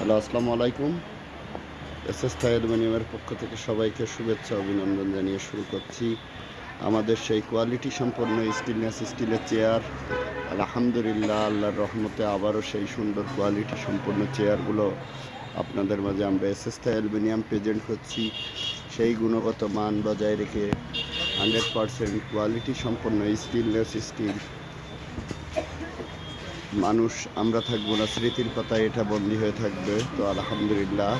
Hello, আসসালামু আলাইকুম। S S অ্যালুমিনিয়ামের পক্ষ থেকে সবাইকে শুভেচ্ছা, অভিনন্দন জানিয়ে শুরু করছি। আমাদের সেই কোয়ালিটি সম্পন্ন স্টিলনেস স্টিলের চেয়ার। আলহামদুলিল্লাহ, আল্লাহর রহমতে আবারও সেই সুন্দর কোয়ালিটি সম্পন্ন চেয়ারগুলো আপনাদের মাঝে আমরা এস এস অ্যালুমিনিয়াম প্রেজেন্ট করছি। সেই গুণগত মান বজায় রেখে হান্ড্রেড পারসেন্ট কোয়ালিটি সম্পন্ন স্টিলনেস স্টিল মানুষ, আমরা থাকব না, স্মৃতির পাতায় এটা বন্দি হয়ে থাকবে। তো আলহামদুলিল্লাহ,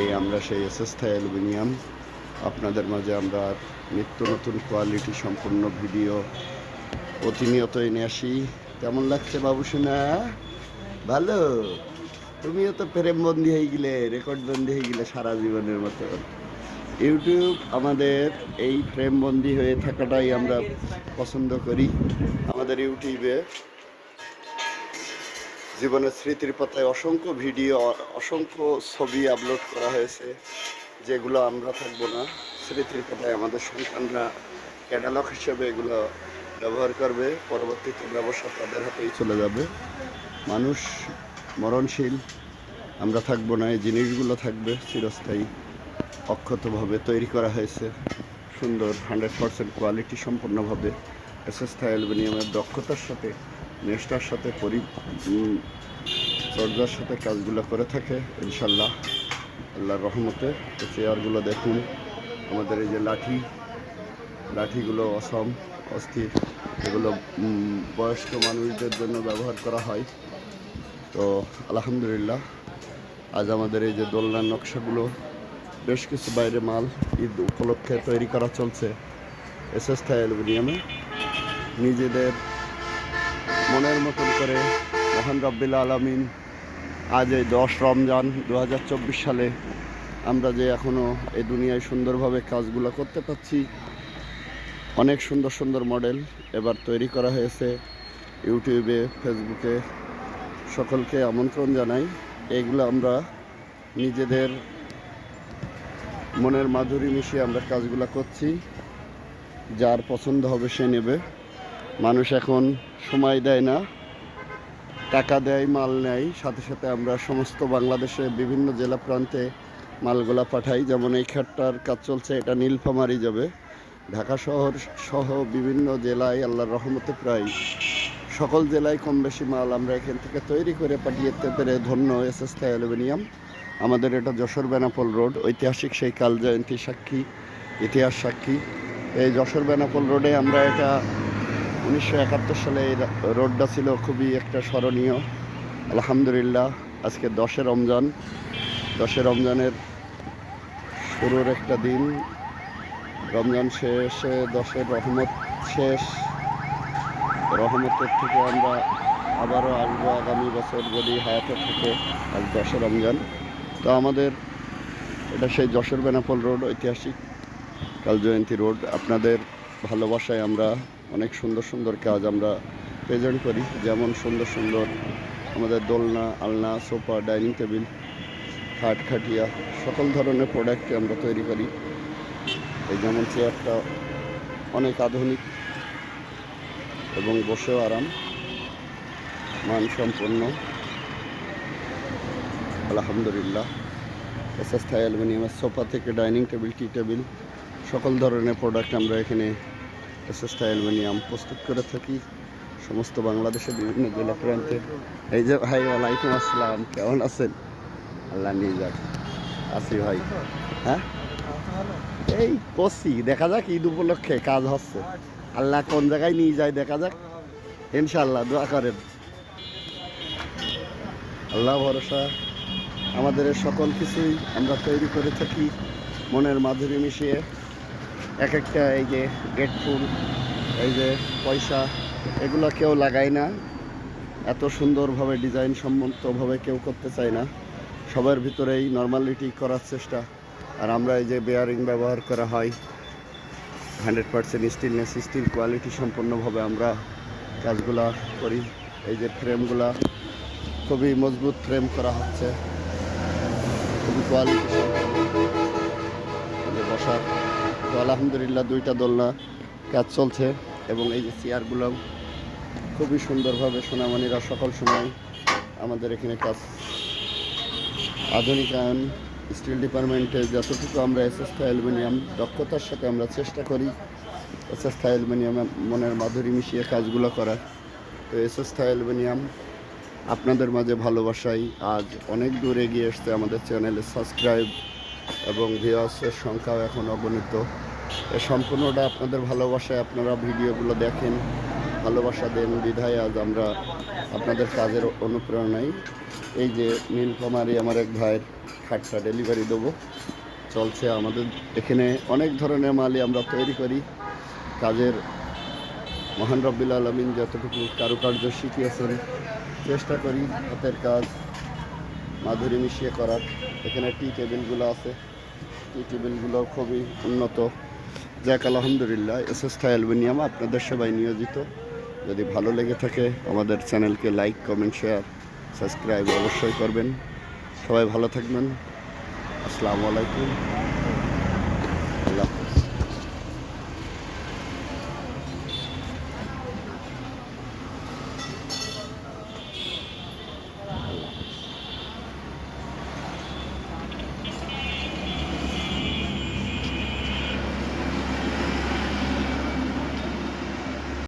এই আমরা সেই এসএসথাই অ্যালুমিনিয়াম। আপনাদের মাঝে আমরা নিত্য নতুন কোয়ালিটি সম্পূর্ণ ভিডিও প্রতিনিয়ত এনে আসি। কেমন লাগছে বাবু সোনা? ভালো? তুমিও তো প্রেম বন্দি হয়ে গেলে, রেকর্ড বন্দি হয়ে গেলে সারা জীবনের মতো। ইউটিউব আমাদের এই প্রেম বন্দি হয়ে থাকাটাই আমরা পছন্দ করি। আমাদের ইউটিউবে জীবনের স্মৃতির পাতায় অসংখ্য ভিডিও, অসংখ্য ছবি আপলোড করা হয়েছে, যেগুলো আমরা থাকব না। স্মৃতির পাতায় আমাদের সন্তানরা ক্যাটালগ হিসেবে এগুলো ব্যবহার করবে। পরবর্তীতে ব্যবসা তাদের হাতেই চলে যাবে। মানুষ মরণশীল, আমরা থাকব না, এই জিনিসগুলো থাকবে চিরস্থায়ী, অক্ষতভাবে তৈরি করা হয়েছে। সুন্দর হান্ড্রেড পারসেন্ট কোয়ালিটি সম্পূর্ণভাবে এসএসথাই অ্যালুমিনিয়ামের দক্ষতার সাথে নেস্টার সাথে পরি উম, সাথে কাজগুলো করে থাকে ইনশাল্লাহ আল্লাহর রহমতে। তো চেয়ারগুলো দেখুন আমাদের এই যে লাঠি লাঠিগুলো অসম অস্থির এগুলো বয়স্ক মানুষদের জন্য ব্যবহার করা হয়। তো আলহামদুলিল্লাহ আজ আমাদের এই যে দোলনার নকশাগুলো বেশ কিছু বাইরে মাল ঈদ উপলক্ষে তৈরি করা চলছে। এস এস থাই অ্যালুমিনিয়ামে। নিজেদের মনের মতন করে মহান রব্বিল আলমিন আজ এই দশ রমজান দু হাজার চব্বিশ সালে আমরা যে এখনও এই দুনিয়ায় সুন্দরভাবে কাজগুলো করতে পারছি, অনেক সুন্দর সুন্দর মডেল এবার তৈরি করা হয়েছে ইউটিউবে, ফেসবুকে। সকলকে আমন্ত্রণ জানাই। এইগুলো আমরা নিজেদের মনের মাধুরী মিশিয়ে আমরা কাজগুলো করছি। যার পছন্দ হবে সে নেবে। মানুষ এখন সময় দেয় না, টাকা দেয়, মাল নেয়। সাথে সাথে আমরা সমস্ত বাংলাদেশে বিভিন্ন জেলা প্রান্তে মালগুলা পাঠাই। যেমন এই খাটটার কাজ চলছে, এটা নীলফামারি যাবে। ঢাকা শহর সহ বিভিন্ন জেলায় আল্লাহর রহমতে প্রায় সকল জেলায় কম বেশি মাল আমরা এখান থেকে তৈরি করে পাঠিয়ে পেরে ধন্য এস এস অ্যালুমিনিয়াম। আমাদের এটা যশোর বেনাপোল রোড, ঐতিহাসিক সেই কাল জয়ন্তী সাক্ষী, ইতিহাস সাক্ষী। এই যশোর বেনাপোল রোডে আমরা এটা উনিশশো একাত্তর সালে এই রোডটা ছিল খুবই একটা স্মরণীয়। আলহামদুলিল্লাহ, আজকে দশে রমজান। দশে রমজানের শুরুর একটা দিন। রমজান শেষে দশের রহমত শেষ। রহমতের থেকে আমরা আবারও আসব আগামী বছর যদি হায়াতে থাকে আজ দশে রমজান। তো আমাদের এটা সেই যশোর বেনাপোল রোড ঐতিহাসিক কাল জয়ন্তী রোড। আপনাদের ভালোবাসায় আমরা অনেক সুন্দর সুন্দর কাজ আমরা প্রেজেন্ট করি। যেমন সুন্দর সুন্দর আমাদের দোলনা, আলনা, সোফা, ডাইনিং টেবিল, খাট, খাটিয়া, সকল ধরনের প্রোডাক্ট আমরা তৈরি করি। এই যেমন চেয়ারটা অনেক আধুনিক এবং বসেও আরাম, মানসম্পন্ন। আলহামদুলিল্লাহ। এস এস থাই অ্যালুমিনিয়ামের সোফা থেকে ডাইনিং টেবিল, টি টেবিল, সকল ধরনের প্রোডাক্ট আমরা এখানে থাই অ্যালুমিনিয়াম প্রস্তুত করে থাকি। সমস্ত বাংলাদেশের বিভিন্ন জেলা প্রান্তে। এই যে ভাই, ওয়ালাইকুম আসসালাম। কেমন আছেন? আল্লাহ নিয়ে যাক। আছি ভাই। হ্যাঁ? এই করছি দেখা যাক ঈদ উপলক্ষে কাজ হচ্ছে। আল্লাহ কোন জায়গায় নিয়ে যায় দেখা যাক। ইনশাল্লাহ দোয়া করেন। আল্লাহ ভরসা। আমাদের সকল কিছুই আমরা তৈরি করে থাকি, মনের মাধুরী মিশিয়ে। এক একটা এই যে গেট ফুল এই যে পয়সা, এগুলো কেউ লাগায় না। এত সুন্দরভাবে ডিজাইন সম্মতভাবে কেউ করতে চায় না। সবার ভিতরেই নর্মালিটি করার চেষ্টা। আর আমরা এই যে বেয়ারিং ব্যবহার করা হয় hundred percent stainless steel quality সম্পূর্ণভাবে আমরা কাজগুলা করি। এই যে ফ্রেমগুলা খুবই মজবুত ফ্রেম করা হচ্ছে। খুবই কোয়ালিটি বসার তো আলহামদুলিল্লাহ দুইটা দোলনা কাজ চলছে এবং এই যে চেয়ারগুলো খুবই সুন্দরভাবে সোনামণিরা সকল সময় আমাদের এখানে কাজ। আধুনিকায়ন, স্টিল ডিপার্টমেন্টে যতটুকু আমরা এসএসথা অ্যালুমিনিয়াম দক্ষতার সাথে আমরা চেষ্টা করি এসএসথা অ্যালুমিনিয়াম মনের মাধুরী মিশিয়ে কাজগুলো করার। তো এসএসথা অ্যালুমিনিয়াম আপনাদের মাঝে ভালোবাসাই। আজ অনেক দূর এগিয়ে এসছে আমাদের চ্যানেলে সাবস্ক্রাইব এবং ভিউয়ার্সের সংখ্যাও এখন অগণিত। সম্পূর্ণটা আপনাদের ভালোবাসায় আপনারা ভিডিওগুলো দেখেন, ভালোবাসা দেন, বিধায় আজ আমরা আপনাদের কাজের অনুপ্রেরণায় এই যে নীলকুমারী আমার এক ভাইয়ের খাটটা ডেলিভারি দেবো। চলছে আমাদের এখানে অনেক ধরনের মালই আমরা তৈরি করি। কাজের মহান রব্বিল আলমিন যতটুকু কারুকার্য শিখিয়েছেন, চেষ্টা করি হাতের কাজ মাধুরী মিশিয়ে করার। এখানে টি টেবিলগুলো আছে। টি টেবিলগুলো খুবই উন্নত। যাক, আলহামদুলিল্লাহ এস এস থায়াল অ্যালবিনিয়াম আপনাদের সবাই নিয়োজিত। যদি ভালো লেগে থাকে আমাদের চ্যানেলকে লাইক, কমেন্ট, শেয়ার, সাবস্ক্রাইব অবশ্যই করবেন। সবাই ভালো থাকবেন। আসসালামু আলাইকুম। আল্লাহ